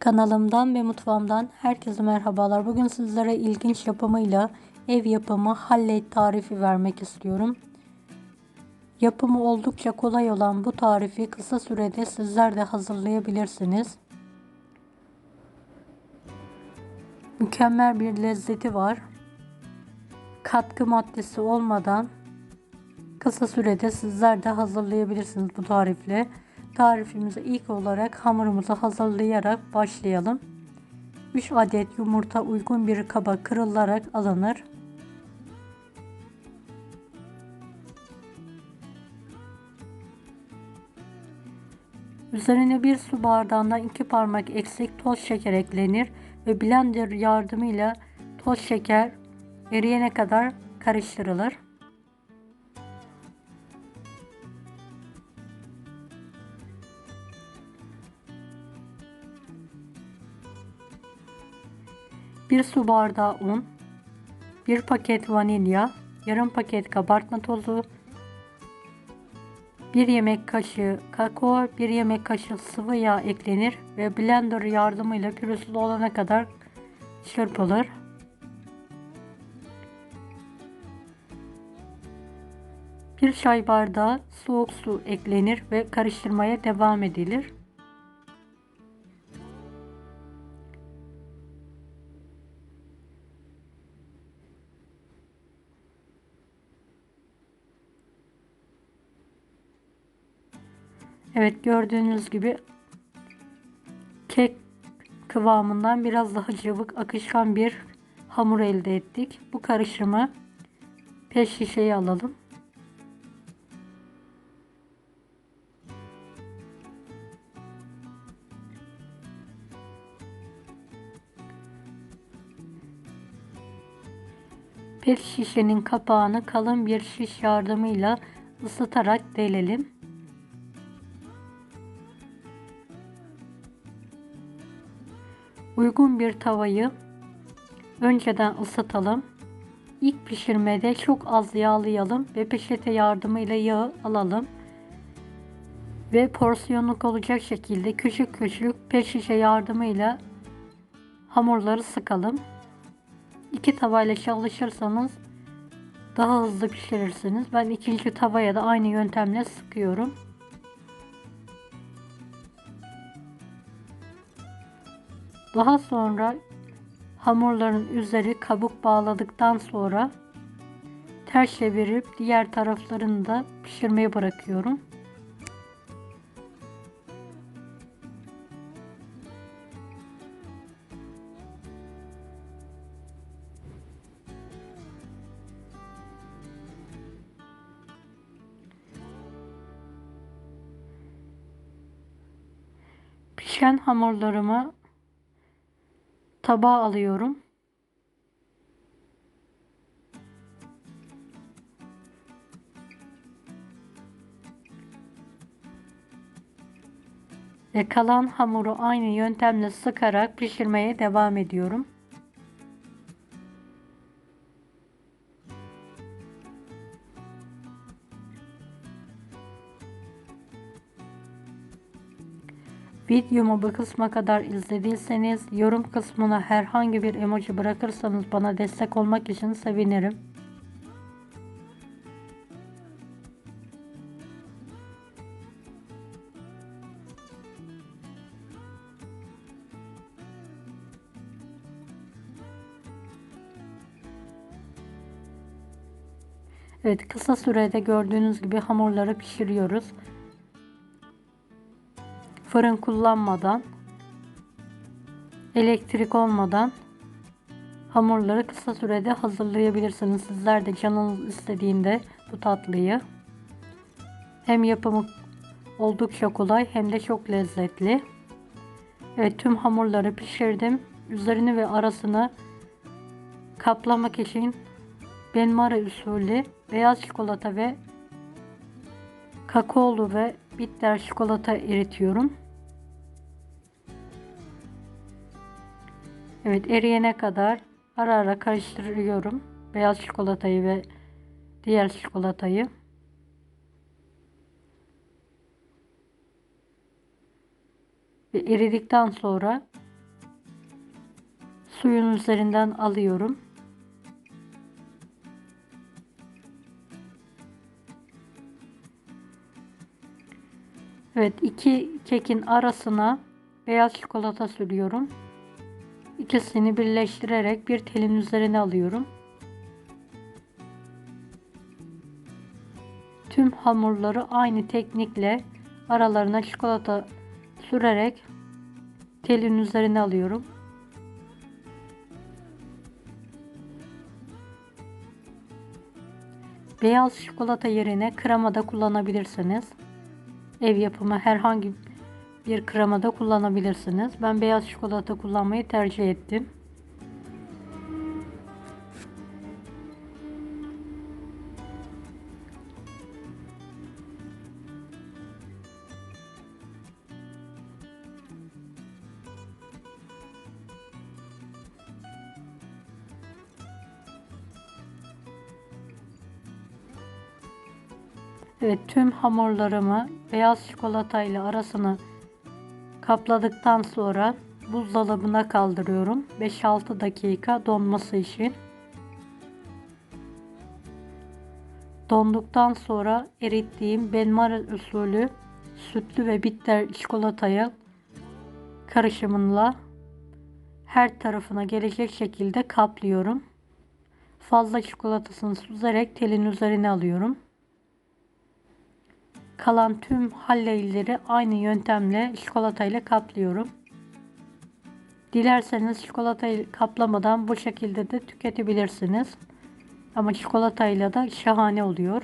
Kanalımdan ve mutfağımdan herkese merhabalar. Bugün sizlere ilginç yapımıyla ev yapımı hallet tarifi vermek istiyorum. Yapımı oldukça kolay olan bu tarifi kısa sürede sizler de hazırlayabilirsiniz. Mükemmel bir lezzeti var. Katkı maddesi olmadan kısa sürede sizler de hazırlayabilirsiniz bu tarifle. Tarifimize ilk olarak hamurumuzu hazırlayarak başlayalım. 3 adet yumurta uygun bir kaba kırılarak alınır. Üzerine bir su bardağından iki parmak eksik toz şeker eklenir ve blender yardımıyla toz şeker eriyene kadar karıştırılır. Bir su bardağı un, bir paket vanilya, yarım paket kabartma tozu, bir yemek kaşığı kakao, bir yemek kaşığı sıvı yağ eklenir ve blender yardımıyla pürüzsüz olana kadar çırpılır. Bir çay bardağı soğuk su eklenir ve karıştırmaya devam edilir. Evet gördüğünüz gibi kek kıvamından biraz daha cıvık akışkan bir hamur elde ettik. Bu karışımı pet şişeye alalım. Pet şişenin kapağını kalın bir şiş yardımıyla ısıtarak delelim. Uygun bir tavayı önceden ısıtalım. İlk pişirmede çok az yağlayalım ve peçete yardımıyla yağı alalım. Ve porsiyonluk olacak şekilde küçük küçük şişe yardımıyla hamurları sıkalım. İki tavayla çalışırsanız daha hızlı pişirirsiniz. Ben ikinci tavaya da aynı yöntemle sıkıyorum. Daha sonra hamurların üzeri kabuk bağladıktan sonra ters çevirip diğer taraflarını da pişirmeye bırakıyorum. Pişen hamurlarımı tabağa alıyorum. Ve kalan hamuru aynı yöntemle sıkarak pişirmeye devam ediyorum. Videomu bu kısma kadar izlediyseniz yorum kısmına herhangi bir emoji bırakırsanız bana destek olmak için sevinirim. Evet kısa sürede gördüğünüz gibi hamurları pişiriyoruz fırın kullanmadan elektrik olmadan hamurları kısa sürede hazırlayabilirsiniz. Sizler de canınız istediğinde bu tatlıyı hem yapımı oldukça kolay hem de çok lezzetli. Evet tüm hamurları pişirdim. Üzerini ve arasını kaplamak için benmari usulü beyaz çikolata ve kakaolu ve bitter çikolata eritiyorum. Evet eriyene kadar ara ara karıştırıyorum. Beyaz çikolatayı ve diğer çikolatayı. Ve eridikten sonra Suyun üzerinden alıyorum. Evet iki kekin arasına beyaz çikolata sürüyorum. İkisini birleştirerek bir telin üzerine alıyorum. Tüm hamurları aynı teknikle aralarına çikolata sürerek telin üzerine alıyorum. Beyaz çikolata yerine krema da kullanabilirsiniz. Ev yapımı herhangi bir krema da kullanabilirsiniz. Ben beyaz çikolata kullanmayı tercih ettim. Evet tüm hamurlarımı beyaz çikolata ile arasını kapladıktan sonra buzdolabına kaldırıyorum. 5-6 dakika donması için. Donduktan sonra erittiğim benmar usulü sütlü ve bitter çikolatayı karışımınla her tarafına gelecek şekilde kaplıyorum. Fazla çikolatasını süzerek telin üzerine alıyorum. Kalan tüm halleyleri aynı yöntemle çikolatayla kaplıyorum. Dilerseniz çikolatayı kaplamadan bu şekilde de tüketebilirsiniz. Ama çikolatayla da şahane oluyor.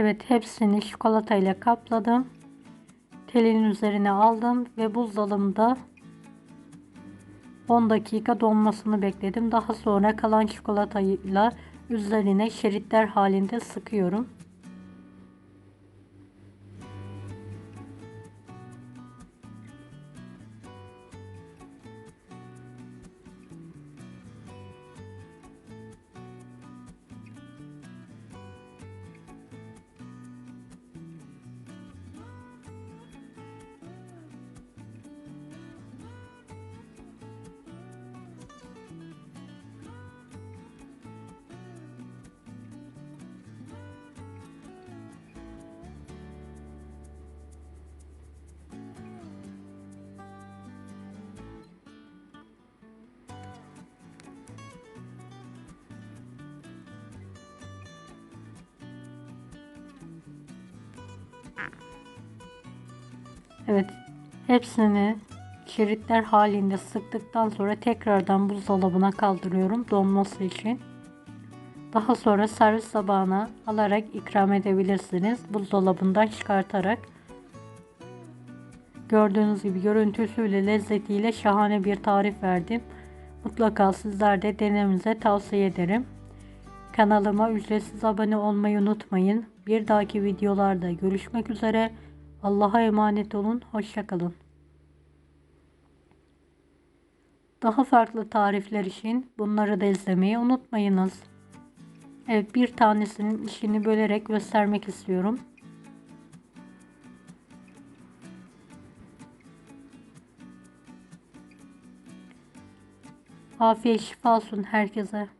Evet hepsini çikolatayla kapladım. Telin üzerine aldım ve buzdolabında 10 dakika donmasını bekledim. Daha sonra kalan çikolatayla üzerine şeritler halinde sıkıyorum. Evet. Hepsini şeritler halinde sıktıktan sonra tekrardan buzdolabına kaldırıyorum donması için. Daha sonra servis tabağına alarak ikram edebilirsiniz. Buzdolabından çıkartarak. Gördüğünüz gibi görüntüsüyle lezzetiyle şahane bir tarif verdim. Mutlaka sizler de denemenize tavsiye ederim. Kanalıma ücretsiz abone olmayı unutmayın. Bir dahaki videolarda görüşmek üzere. Allah'a emanet olun. Hoşçakalın. Daha farklı tarifler için bunları da izlemeyi unutmayınız. Evet bir tanesinin işini bölerek göstermek istiyorum. Afiyet şifa olsun herkese.